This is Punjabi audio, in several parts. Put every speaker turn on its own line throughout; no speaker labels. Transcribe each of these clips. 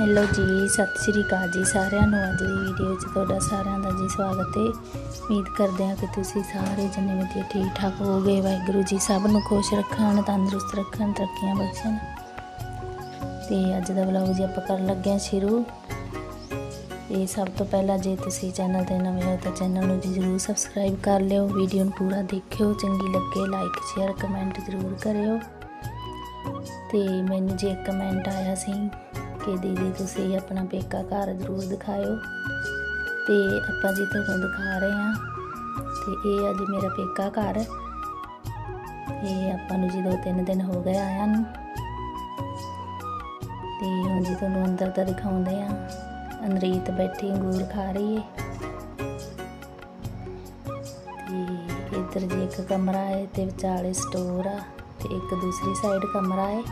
ਹੈਲੋ ਜੀ, ਸਤਿ ਸ਼੍ਰੀ ਅਕਾਲ ਜੀ ਸਾਰਿਆਂ ਨੂੰ। ਅੱਜ ਦੀ ਵੀਡੀਓ 'ਚ ਤੁਹਾਡਾ ਸਾਰਿਆਂ ਦਾ ਜੀ ਸਵਾਗਤ ਹੈ। ਉਮੀਦ ਕਰਦੇ ਹਾਂ ਕਿ ਤੁਸੀਂ ਸਾਰੇ ਜਣੇ ਵਧੀਆ ਠੀਕ ਠਾਕ ਹੋਗੇ ਵਾਹਿਗੁਰੂ ਜੀ ਸਭ ਨੂੰ ਖੁਸ਼ ਰੱਖਣ, ਤੰਦਰੁਸਤ ਰੱਖਣ, ਤਰੱਕੀਆਂ ਬਖਸ਼ਣ। ਤੇ ਅੱਜ ਦਾ ਵਲੌਗ ਜੀ ਆਪਾਂ ਕਰਨ ਲੱਗੇ ਹਾਂ ਸ਼ੁਰੂ। ਇਹ ਸਭ ਤੋਂ ਪਹਿਲਾਂ ਜੇ ਤੁਸੀਂ ਚੈਨਲ ਤੇ ਨਵੇਂ ਹੋ ਤਾਂ ਚੈਨਲ ਨੂੰ ਜੀ ਜ਼ਰੂਰ ਸਬਸਕ੍ਰਾਈਬ ਕਰ ਲਿਓ। ਵੀਡੀਓ ਨੂੰ ਪੂਰਾ ਦੇਖਿਓ, ਚੰਗੀ ਲੱਗੇ ਲਾਈਕ ਸ਼ੇਅਰ ਕਮੈਂਟ ਜ਼ਰੂਰ ਕਰਿਓ। ਤੇ ਮੈਨੂੰ ਜੇ ਕਮੈਂਟ ਆਇਆ ਸੀ ਕਿ ਦੀਦੀ ਤੁਸੀਂ ਆਪਣਾ ਪੇਕਾ ਘਰ ਜ਼ਰੂਰ ਦਿਖਾਇਓ। ਤੇ ਆਪਾਂ ਜੀ ਤੁਹਾਨੂੰ ਦਿਖਾ ਰਹੇ ਹਾਂ। ਤੇ ਇਹ ਆ ਜੀ ਮੇਰਾ ਪੇਕਾ ਘਰ। ਇਹ ਆਪਾਂ ਨੂੰ ਜੀ ਦੋ ਤਿੰਨ ਦਿਨ ਹੋ ਗਏ ਆਇਆਂ ਨੂੰ। ਤੇ ਹੁਣ ਜੀ ਤੁਹਾਨੂੰ ਅੰਦਰ ਦਾ ਦਿਖਾਉਂਦੇ ਆ ਅਨਰੀਤ ਬੈਠੀ ਅੰਗੂਰ ਖਾ ਰਹੀ ਏ। ਤੇ ਇੱਧਰ ਜੀ ਇੱਕ ਕਮਰਾ ਹੈ ਤੇ ਵਿਚਾਲੇ ਸਟੋਰ ਆ ਤੇ ਇੱਕ ਦੂਸਰੀ ਸਾਈਡ ਕਮਰਾ ਹੈ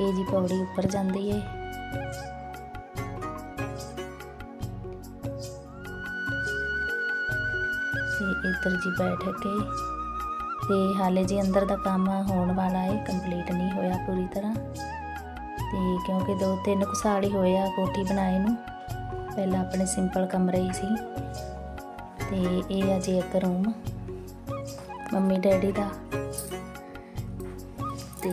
ਇਹ ਜੀ ਪੌੜੀ ਉੱਪਰ ਜਾਂਦੀ ਹੈ ਤੇ ਇੱਧਰ ਜੀ ਬੈਠ ਕੇ ਤੇ ਹਾਲੇ ਜੀ ਅੰਦਰ ਦਾ ਕੰਮ ਹੋਣ ਵਾਲਾ ਹੈ ਕੰਪਲੀਟ ਨਹੀਂ ਹੋਇਆ ਪੂਰੀ ਤਰ੍ਹਾਂ। ਤੇ ਕਿਉਂਕਿ ਦੋ ਤਿੰਨ ਕੁ ਸਾਲ ਹੀ ਹੋਏ ਆ ਕੋਠੀ ਬਣਾਏ ਨੂੰ। ਪਹਿਲਾਂ ਆਪਣੇ ਸਿੰਪਲ ਕਮਰੇ ਹੀ ਸੀ। ਤੇ ਇਹ ਆ ਜੀ ਇੱਕ ਰੂਮ ਮੰਮੀ ਡੈਡੀ ਦਾ। ਤੇ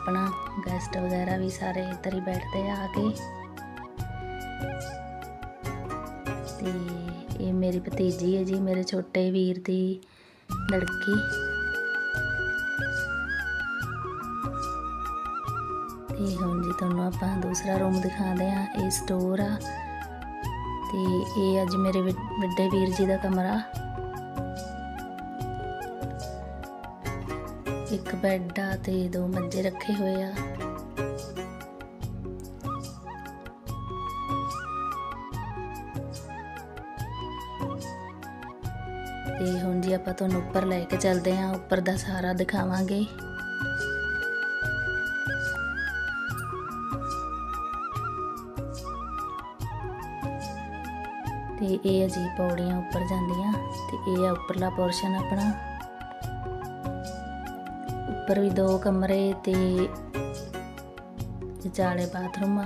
ਆਪਣਾ ਗੈਸਟ ਵਗੈਰਾ ਵੀ ਸਾਰੇ ਇੱਧਰ ਹੀ ਬੈਠਦੇ ਆ ਕੇ। ਤੇ ਇਹ ਮੇਰੀ ਭਤੀਜੀ ਹੈ ਜੀ, ਮੇਰੇ ਛੋਟੇ ਵੀਰ ਦੀ ਲੜਕੀ। ਤੇ ਹੁਣ ਜੀ ਤੁਹਾਨੂੰ ਆਪਾਂ ਦੂਸਰਾ ਰੂਮ ਦਿਖਾਉਂਦੇ ਆ ਇਹ ਸਟੋਰ ਆ। ਤੇ ਇਹ ਅੱਜ ਮੇਰੇ ਵੱਡੇ ਵੀਰ ਜੀ ਦਾ ਕਮਰਾ। ਇੱਕ ਬੈੱਡ ਆ ਤੇ ਦੋ ਮੰਜੇ ਰੱਖੇ ਹੋਏ ਆ। ਤੇ ਹੁਣ ਜੀ ਆਪਾਂ ਤੁਹਾਨੂੰ ਉੱਪਰ ਲੈ ਕੇ ਚੱਲਦੇ ਆ ਉੱਪਰ ਦਾ ਸਾਰਾ ਦਿਖਾਵਾਂਗੇ। ਤੇ ਇਹ ਆ ਪੌੜੀਆਂ ਉੱਪਰ ਜਾਂਦੀਆਂ, ਤੇ ਇਹ ਆ ਉੱਪਰਲਾ ਪੋਰਸ਼ਨ ਆਪਣਾ। ਉੱਪਰ ਵੀ ਦੋ ਕਮਰੇ ਤੇ ਵਿਚਾਲੇ ਬਾਥਰੂਮ ਆ।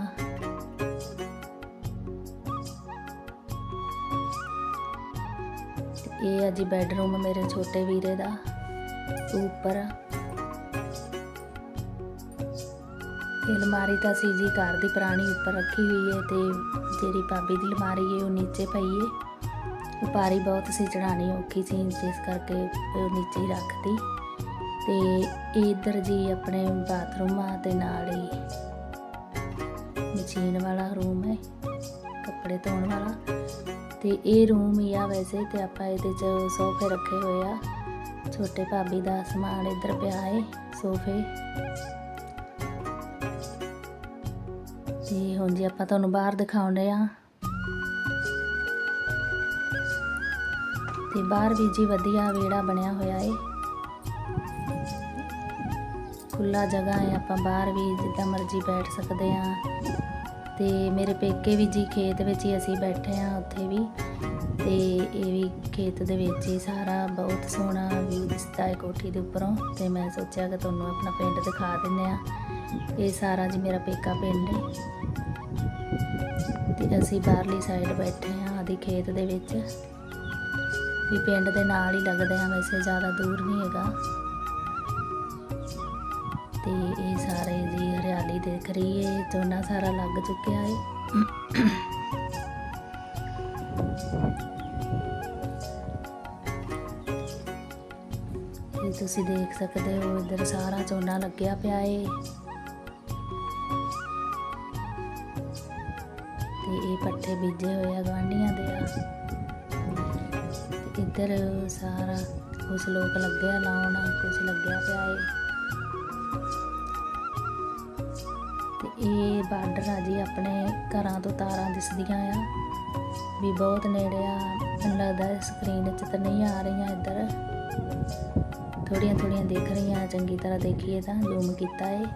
ਤੇ ਇਹ ਆ ਜੀ ਬੈੱਡਰੂਮ ਮੇਰੇ ਛੋਟੇ ਵੀਰੇ ਦਾ, ਉੱਪਰ। ਆ ਅਲਮਾਰੀ ਤਾਂ ਸੀ ਜੀ ਘਰ ਦੀ ਪੁਰਾਣੀ ਉੱਪਰ ਰੱਖੀ ਹੋਈ ਹੈ ਤੇ ਜਿਹੜੀ ਭਾਬੀ ਦੀ ਅਲਮਾਰੀ ਹੈ ਉਹ ਨੀਚੇ ਪਈ ਹੈ। ਉਪਾਰੀ ਬਹੁਤ ਸੀ ਚੜਾਣੀ ਔਖੀ ਸੀ, ਜਿਸ ਕਰਕੇ ਉਹ ਨੀਚੇ ਹੀ ਰੱਖਤੀ। ਤੇ ਇਹ ਇੱਧਰ ਜੀ ਆਪਣੇ ਬਾਥਰੂਮ ਆ ਤੇ ਨਾਲ ਹੀ ਮਸ਼ੀਨ ਵਾਲਾ ਰੂਮ ਹੈ, ਕੱਪੜੇ ਧੋਣ ਵਾਲਾ। ਤੇ ਇਹ ਰੂਮ ਹੀ ਆ ਵੈਸੇ ਤੇ ਆਪਾਂ ਇਹਦੇ 'ਚ ਸੋਫੇ ਰੱਖੇ ਹੋਏ ਆ। ਛੋਟੇ ਭਾਬੀ ਦਾ ਸਮਾਨ ਇੱਧਰ ਪਿਆ ਹੈ, ਸੋਫੇ। ਤੇ ਹੁਣ ਜੀ ਆਪਾਂ ਤੁਹਾਨੂੰ ਬਾਹਰ ਦਿਖਾਉਂਦੇ ਆ। ਤੇ ਬਾਹਰ ਵੀ ਜੀ ਵਧੀਆ ਵਿਹੜਾ ਬਣਿਆ ਹੋਇਆ ਏ। ਖੁੱਲਾ ਜਗ੍ਹਾ ਹੈ, ਆਪਾਂ ਬਾਹਰ ਵੀ ਜਿੱਦਾਂ ਮਰਜ਼ੀ ਬੈਠ ਸਕਦੇ ਆ ਤੇ ਮੇਰੇ ਪੇਕੇ ਵੀ ਜੀ ਖੇਤ ਵਿੱਚ ਹੀ ਅਸੀਂ ਬੈਠੇ ਆ ਉੱਥੇ ਵੀ। ਤੇ ਇਹ ਵੀ ਖੇਤ ਦੇ ਵਿੱਚ ਹੀ ਸਾਰਾ ਬਹੁਤ ਸੋਹਣਾ ਵਿਊ ਦਿਸਦਾ ਹੈ ਕੋਠੀ ਦੇ ਉੱਪਰੋਂ। ਤੇ ਮੈਂ ਸੋਚਿਆ ਕਿ ਤੁਹਾਨੂੰ ਆਪਣਾ ਪਿੰਡ ਦਿਖਾ ਦਿੰਨੇ ਆ ਇਹ ਸਾਰਾ ਜੀ ਮੇਰਾ ਪੇਕਾ ਪਿੰਡ ਹੈ। ਤੇ ਅਸੀਂ ਬਾਹਰਲੀ ਸਾਈਡ ਬੈਠੇ ਆ ਆਦੀ ਖੇਤ ਦੇ ਵਿੱਚ। ਵੀ ਪਿੰਡ ਦੇ ਨਾਲ ਹੀ ਲੱਗਦੇ ਆ ਵੈਸੇ ਜ਼ਿਆਦਾ ਦੂਰ ਨਹੀਂ ਹੈਗਾ। ਤੇ ਇਹ ਸਾਰੇ ਜੀ ਹਰਿਆਲੀ ਦੇਖ ਰਹੀ ਹੈ ਝੋਨਾ ਸਾਰਾ ਲੱਗ ਚੁੱਕਿਆ ਏ। ਇਹ ਤੁਸੀਂ ਦੇਖ ਸਕਦੇ ਹੋ, ਇੱਧਰ ਸਾਰਾ ਝੋਨਾ ਲੱਗਿਆ ਪਿਆ ਹੈ ਤੇ ਇਹ ਪੱਠੇ ਬੀਜੇ ਹੋਏ ਆ ਗਵਾਂਢੀਆਂ ਦੇ ਆ। ਇੱਧਰ ਸਾਰਾ ਕੁਝ ਲੋਕ ਲੱਗਿਆ ਲਾਉਣ ਕੁਝ ਲੱਗਿਆ ਪਿਆ ਏ। ਤੇ ਇਹ ਬਾਰਡਰ ਆ ਜੀ ਆਪਣੇ ਘਰਾਂ ਤੋਂ ਤਾਰਾਂ ਦਿਸਦੀਆਂ ਆ। ਵੀ ਬਹੁਤ ਨੇੜੇ ਆ। ਮੈਨੂੰ ਲੱਗਦਾ ਸਕਰੀਨ 'ਚ ਤਾਂ ਨਹੀਂ ਆ ਰਹੀਆਂ ਇੱਧਰ। ਥੋੜੀਆਂ ਥੋੜੀਆਂ ਦਿਖ ਰਹੀਆਂ, ਚੰਗੀ ਤਰ੍ਹਾਂ ਦੇਖੀਏ ਤਾਂ ਜ਼ੂਮ ਕੀਤਾ ਏ।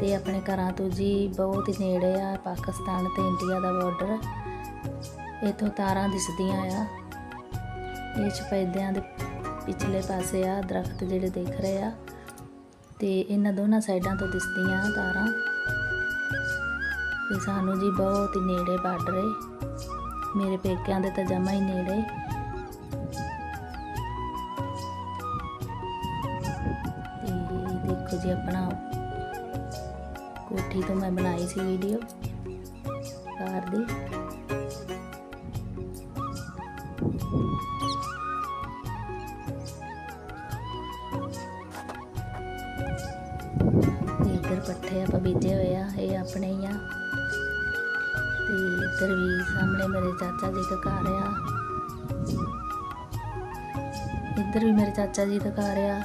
ਤੇ ਆਪਣੇ ਘਰਾਂ ਤੋਂ ਜੀ ਬਹੁਤ ਹੀ ਨੇੜੇ ਆ ਪਾਕਿਸਤਾਨ ਤੇ ਇੰਡੀਆ ਦਾ ਬਾਰਡਰ ਇਥੋਂ ਤਾਰਾਂ ਦਿਸਦੀਆਂ ਆ। ਇਹ ਸਫੈਦਿਆਂ ਦੇ ਪਿਛਲੇ ਪਾਸੇ ਆ ਦਰਖਤ ਜਿਹੜੇ ਦਿਖ ਰਹੇ ਆ। ਤੇ ਇਹਨਾਂ ਦੋਨਾਂ ਸਾਈਡਾਂ ਤੋਂ ਦਿਸਦੀਆਂ ਤਾਰਾਂ। ਤੇ ਸਾਨੂੰ ਜੀ ਬਹੁਤ ਹੀ ਨੇੜੇ ਬਾਰਡਰ ਏ ਮੇਰੇ ਪੇਕਿਆਂ ਦੇ ਤਾਂ ਜਮਾ ਹੀ ਨੇੜੇ। ਤੇ ਦੇਖੋ ਜੀ ਆਪਣਾ ਕੋਠੀ ਤੋਂ ਮੈਂ ਬਣਾਈ ਸੀ ਵੀਡੀਓ ਕਾਰ ਦੀ। ਇੱਧਰ ਪੱਠੇ ਆਪਾਂ ਬੀਜੇ ਹੋਏ ਆ, ਇਹ ਆਪਣੇ ਹੀ ਆ। ਤੇ ਇੱਧਰ ਵੀ ਸਾਹਮਣੇ ਮੇਰੇ ਚਾਚਾ ਜੀ ਦਾ ਘਰ ਆ ਇੱਧਰ ਵੀ ਮੇਰੇ ਚਾਚਾ ਜੀ ਦਾ ਘਰ ਆ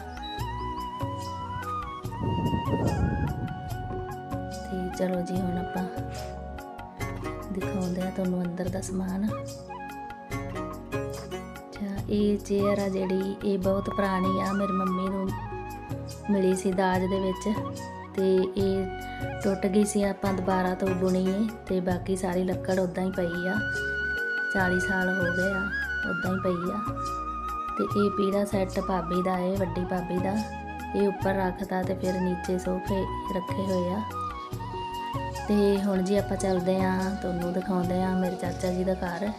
ਤੇ ਚਲੋ ਜੀ ਹੁਣ ਆਪਾਂ ਦਿਖਾਉਂਦੇ ਆ ਤੁਹਾਨੂੰ ਅੰਦਰ ਦਾ ਸਮਾਨ। ਅੱਛਾ, ਇਹ ਚੇਅਰ ਆ ਜਿਹੜੀ, ਇਹ ਬਹੁਤ ਪੁਰਾਣੀ ਆ, ਮੇਰੀ ਮੰਮੀ ਨੂੰ ਮਿਲੀ ਸੀ ਦਾਜ ਦੇ ਵਿੱਚ। ਤੇ ਇਹ ਟੁੱਟ ਗਈ ਸੀ, ਆਪਾਂ ਦੁਬਾਰਾ ਤੋਂ ਬੁਣੀਏ ਤੇ ਬਾਕੀ ਸਾਰੀ ਲੱਕੜ ਉਦਾਂ ਹੀ ਪਈ ਆ। 40 ਸਾਲ ਹੋ ਗਏ ਆ ਉਦਾਂ ਹੀ ਪਈ ਆ। ਤੇ ਇਹ ਪੀੜਾ ਸੈੱਟ ਭਾਬੀ ਦਾ ਏ ਵੱਡੀ ਭਾਬੀ ਦਾ, ਇਹ ਉੱਪਰ ਰੱਖਦਾ ਤੇ ਫਿਰ ਨੀਚੇ ਸੋਫੇ ਰੱਖੇ ਹੋਏ ਆ। ਤੇ ਹੁਣ ਜੀ ਆਪਾਂ ਚੱਲਦੇ ਆ, ਤੁਹਾਨੂੰ ਦਿਖਾਉਂਦੇ ਆ ਮੇਰੇ ਚਾਚਾ ਜੀ ਦਾ ਘਰ।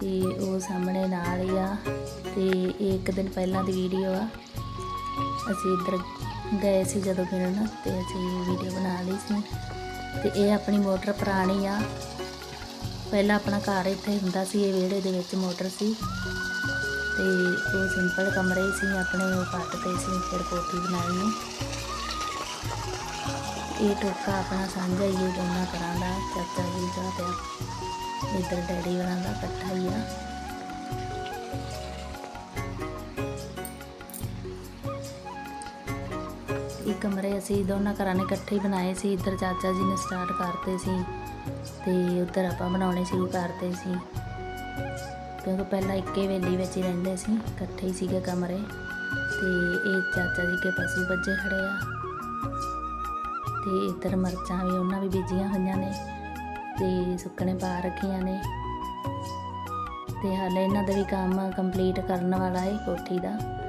ਤੇ ਉਹ ਸਾਹਮਣੇ ਨਾਲ ਹੀ ਆ, ਤੇ ਇਹ ਇੱਕ ਦਿਨ ਪਹਿਲਾਂ ਦੀ ਵੀਡੀਓ ਆ। ਅਸੀਂ ਇੱਧਰ ਗਏ ਸੀ ਜਦੋਂ ਫਿਰਨ ਤੇ ਅਸੀਂ ਵੀਡੀਓ ਬਣਾ ਲਈ ਸੀ। ਤੇ ਇਹ ਆਪਣੀ ਮੋਟਰ ਪੁਰਾਣੀ ਆ। ਪਹਿਲਾਂ ਆਪਣਾ ਘਰ ਇੱਥੇ ਹੁੰਦਾ ਸੀ, ਇਹ ਵਿਹੜੇ ਦੇ ਵਿੱਚ ਮੋਟਰ ਸੀ। ਤੇ ਉਹ ਸਿੰਪਲ ਕਮਰੇ ਸੀ, ਆਪਣੇ ਉਹ ਪੱਟ ਤੇ ਸੀ, ਫਿਰ ਕੋਠੀ ਬਣਾਈ ਨੇ ਇਹ ਟੋਕਾ ਆਪਣਾ ਸਾਂਝਾ ਹੀ ਹੈ ਦੋਨਾਂ ਤਰ੍ਹਾਂ ਦਾ, ਚਾਚਾ ਜੀ ਦਾ ਤੇ ਇੱਧਰ ਡੈਡੀ ਹੋਰਾਂ ਦਾ ਇਕੱਠਾ ਹੀ ਆ। ਕਮਰੇ ਅਸੀਂ ਦੋਨਾਂ ਘਰਾਂ ਨੇ ਇਕੱਠੇ ਹੀ ਬਣਾਏ ਸੀ। ਇੱਧਰ ਚਾਚਾ ਜੀ ਨੇ ਸਟਾਰਟ ਕਰਤੇ ਸੀ ਤੇ ਉੱਧਰ ਆਪਾਂ ਬਣਾਉਣੇ ਸ਼ੁਰੂ ਕਰਤੇ ਸੀ। ਕਿਉਂਕਿ ਪਹਿਲਾਂ ਇੱਕੇ ਵੇਲੀ ਵਿੱਚ ਹੀ ਰਹਿੰਦੇ ਸੀ, ਇਕੱਠੇ ਹੀ ਸੀਗੇ ਕਮਰੇ ਤੇ ਇਹ ਚਾਚਾ ਜੀ ਕੇ ਪਸ਼ੂ ਬੱਜੇ ਖੜੇ ਆ। ਤੇ ਇੱਧਰ ਮਰਚਾਂ ਵੀ ਉਹਨਾਂ ਵੀ ਬੀਜੀਆਂ ਹੋਈਆਂ ਨੇ ਤੇ ਸੁੱਕਣੇ ਪਾ ਰੱਖੀਆਂ ਨੇ। ਤੇ ਹਾਲੇ ਇਹਨਾਂ ਦਾ ਵੀ ਕੰਮ ਕੰਪਲੀਟ ਕਰਨ ਵਾਲਾ ਹੈ ਕੋਠੀ ਦਾ।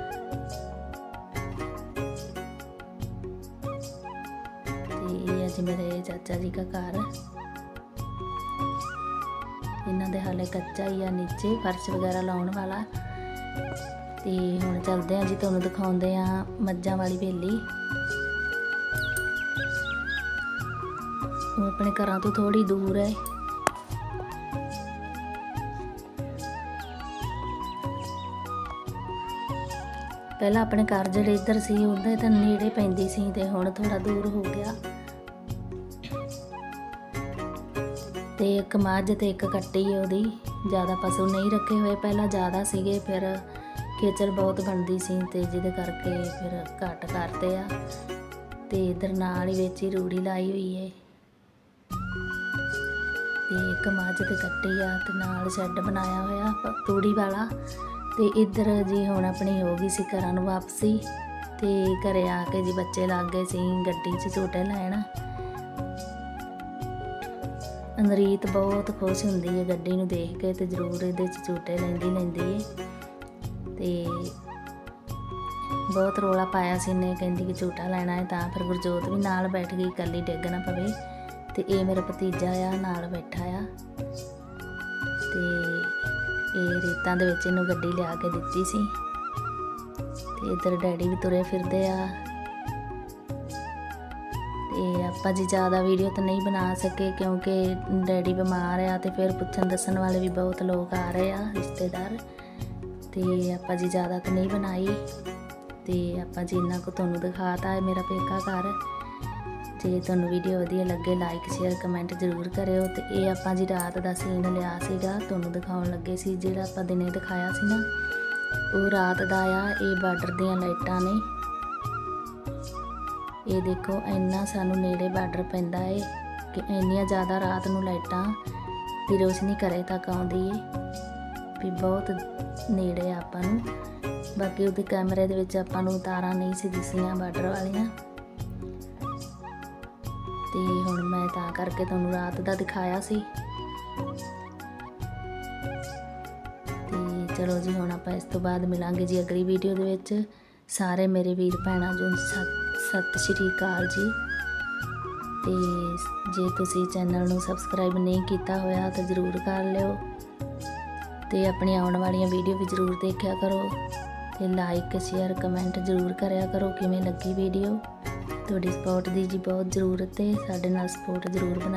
ਤੇ ਮੇਰੇ ਚਾਚਾ ਜੀ ਦਾ ਘਰ। ਇਹਨਾਂ ਦੇ ਹਾਲੇ ਕੱਚਾ ਹੀ ਆ ਨੀਚੇ, ਫਰਸ਼ ਵਗੈਰਾ ਲਾਉਣ ਵਾਲਾ। ਤੇ ਹੁਣ ਚੱਲਦੇ ਆ ਜੀ, ਤੁਹਾਨੂੰ ਦਿਖਾਉਂਦੇ ਆ ਮੱਝਾਂ ਵਾਲੀ ਵੇਲੀ ਉਹ ਆਪਣੇ ਘਰਾਂ ਤੋਂ ਥੋੜੀ ਦੂਰ ਹੈ ਪਹਿਲਾਂ ਆਪਣੇ ਘਰ ਜਿਹੜੇ ਇੱਧਰ ਸੀ, ਉਹਦੇ ਤਾਂ ਨੇੜੇ ਪੈਂਦੀ ਸੀ ਤੇ ਹੁਣ ਥੋੜਾ ਦੂਰ ਹੋ ਗਿਆ। ਤੇ ਇੱਕ ਮੱਝ ਤੇ ਇੱਕ ਕੱਟੀ ਉਹਦੀ। ਜ਼ਿਆਦਾ ਪਸ਼ੂ ਨਹੀਂ ਰੱਖੇ ਹੋਏ। ਪਹਿਲਾਂ ਜ਼ਿਆਦਾ ਸੀਗੇ, ਫਿਰ ਖੇਚਲ ਬਹੁਤ ਬਣਦੀ ਸੀ ਤੇ ਜਿਹਦੇ ਕਰਕੇ ਫਿਰ ਘੱਟ ਕਰਤੇ ਆ। ਤੇ ਇਧਰ ਨਾਲ ਹੀ ਵਿੱਚ ਹੀ ਰੂੜੀ ਲਾਈ ਹੋਈ ਏ। ਤੇ ਇੱਕ ਮੱਝ ਤੇ ਕੱਟੀ ਆ ਤੇ ਨਾਲ ਸ਼ੈੱਡ ਬਣਾਇਆ ਹੋਇਆ ਪ- ਤੂੜੀ ਵਾਲਾ। ਤੇ ਇੱਧਰ ਜੀ ਹੁਣ ਆਪਣੀ ਹੋ ਗਈ ਸੀ ਘਰਾਂ ਨੂੰ ਵਾਪਸੀ। ਤੇ ਘਰੇ ਆ ਕੇ ਜੀ ਬੱਚੇ ਲੱਗ ਗਏ ਸੀ ਗੱਡੀ 'ਚ ਝੂਟੇ ਲੈਣ। ਅਨਰੀਤ ਬਹੁਤ ਖੁਸ਼ ਹੁੰਦੀ ਹੈ ਗੱਡੀ ਨੂੰ ਦੇਖ ਕੇ ਤੇ ਜ਼ਰੂਰ ਇਹਦੇ 'ਚ ਝੂਟੇ ਲੈਂਦੀ ਲੈਂਦੀ ਹੈ ਤੇ ਬਹੁਤ ਰੋਲਾ ਪਾਇਆ ਸੀ ਨੇ ਕਹਿੰਦੀ ਕਿ ਝੂਟਾ ਲੈਣਾ ਹੈ ਤਾਂ ਫਿਰ ਗੁਰਜੋਤ ਵੀ ਨਾਲ ਬੈਠ ਗਈ, ਇਕੱਲੀ ਡਿੱਗ ਨਾ ਪਵੇ। ਤੇ ਇਹ ਮੇਰਾ ਭਤੀਜਾ ਆ, ਨਾਲ ਬੈਠਾ ਆ। ਤੇ ਇਹ ਰੇਤਾਂ ਦੇ ਵਿੱਚ ਇਹਨੂੰ ਗੱਡੀ ਲਿਆ ਕੇ ਦਿੱਤੀ ਸੀ। ਤੇ ਇਧਰ ਡੈਡੀ ਵੀ ਤੁਰੇ ਫਿਰਦੇ ਆ। ਤੇ ਆਪਾਂ ਜੀ ਜ਼ਿਆਦਾ ਵੀਡੀਓ ਤਾਂ ਨਹੀਂ ਬਣਾ ਸਕੇ ਕਿਉਂਕਿ ਡੈਡੀ ਬਿਮਾਰ ਆ ਤੇ ਫਿਰ ਪੁੱਛਣ ਦੱਸਣ ਵਾਲੇ ਵੀ ਬਹੁਤ ਲੋਕ ਆ ਰਹੇ ਆ ਰਿਸ਼ਤੇਦਾਰ। ਤੇ ਆਪਾਂ ਜੀ ਜ਼ਿਆਦਾ ਤਾਂ ਨਹੀਂ ਬਣਾਈ। ਤੇ ਆਪਾਂ ਜੀ ਇੰਨਾ ਕੁ ਤੁਹਾਨੂੰ ਦਿਖਾਤਾ ਹੈ ਮੇਰਾ ਪੇਕਾ ਘਰ, ਜੇ ਤੁਹਾਨੂੰ ਵੀਡੀਓ ਵਧੀਆ ਲੱਗੇ ਲਾਈਕ ਸ਼ੇਅਰ ਕਮੈਂਟ ਜ਼ਰੂਰ ਕਰਿਓ। ਤੇ ਇਹ ਆਪਾਂ ਜੀ ਰਾਤ ਦਾ ਸੀਨ ਲਿਆ ਸੀਗਾ, ਤੁਹਾਨੂੰ ਦਿਖਾਉਣ ਲੱਗੇ ਸੀ ਜਿਹੜਾ ਆਪਾਂ ਦਿਨੇ ਦਿਖਾਇਆ ਸੀ ਨਾ, ਉਹ ਰਾਤ ਦਾ ਆ, ਇਹ ਬਾਰਡਰ ਦੀਆਂ ਲਾਈਟਾਂ ਨੇ। ਇਹ ਦੇਖੋ, ਇੰਨਾ ਸਾਨੂੰ ਨੇੜੇ ਬਾਰਡਰ ਪੈਂਦਾ ਏ ਕਿ ਇੰਨੀਆਂ ਜ਼ਿਆਦਾ ਰਾਤ ਨੂੰ ਲਾਈਟਾਂ ਦੀ ਰੋਸ਼ਨੀ ਘਰੇ ਤੱਕ ਆਉਂਦੀ ਏ ਵੀ ਬਹੁਤ ਨੇੜੇ ਆਪਾਂ ਨੂੰ। ਬਾਕੀ ਉਹਦੇ ਕੈਮਰੇ ਦੇ ਵਿੱਚ ਆਪਾਂ ਨੂੰ ਤਾਰਾਂ ਨਹੀਂ ਸੀ ਦਿਸੀਆਂ ਬਾਰਡਰ ਵਾਲੀਆਂ। ਤੇ ਹੁਣ ਮੈਂ ਤਾਂ ਕਰਕੇ ਤੁਹਾਨੂੰ ਰਾਤ ਦਾ ਦਿਖਾਇਆ ਸੀ। ਤੇ ਚਲੋ ਜੀ, ਹੁਣ ਆਪਾਂ ਇਸ ਤੋਂ ਬਾਅਦ ਮਿਲਾਂਗੇ ਜੀ ਅਗਲੀ ਵੀਡੀਓ ਦੇ ਵਿੱਚ। ਸਾਰੇ ਮੇਰੇ ਵੀਰ, ਭੈਣਾਂ ਜੋ ਸਤਿ ਸ਼੍ਰੀ ਅਕਾਲ ਜੀ। ਤੇ ਜੇ ਤੁਸੀਂ ਚੈਨਲ ਨੂੰ ਸਬਸਕ੍ਰਾਈਬ ਨਹੀਂ ਕੀਤਾ ਹੋਇਆ ਤਾਂ ਜ਼ਰੂਰ ਕਰ ਲਿਓ। ਤੇ ਆਪਣੀ ਆਉਣ ਵਾਲੀਆਂ ਵੀਡੀਓ ਵੀ ਜ਼ਰੂਰ ਦੇਖਿਆ ਕਰੋ। ਤੇ ਲਾਈਕ ਸ਼ੇਅਰ ਕਮੈਂਟ ਜ਼ਰੂਰ ਕਰਿਆ ਕਰੋ ਕਿਵੇਂ ਲੱਗੀ ਵੀਡੀਓ। ਤੁਹਾਡੀ ਸਪੋਰਟ ਦੀ ਜੀ ਬਹੁਤ ਜ਼ਰੂਰਤ ਹੈ ਸਾਡੇ ਨਾਲ ਸਪੋਰਟ ਜ਼ਰੂਰ ਬਣਾਈ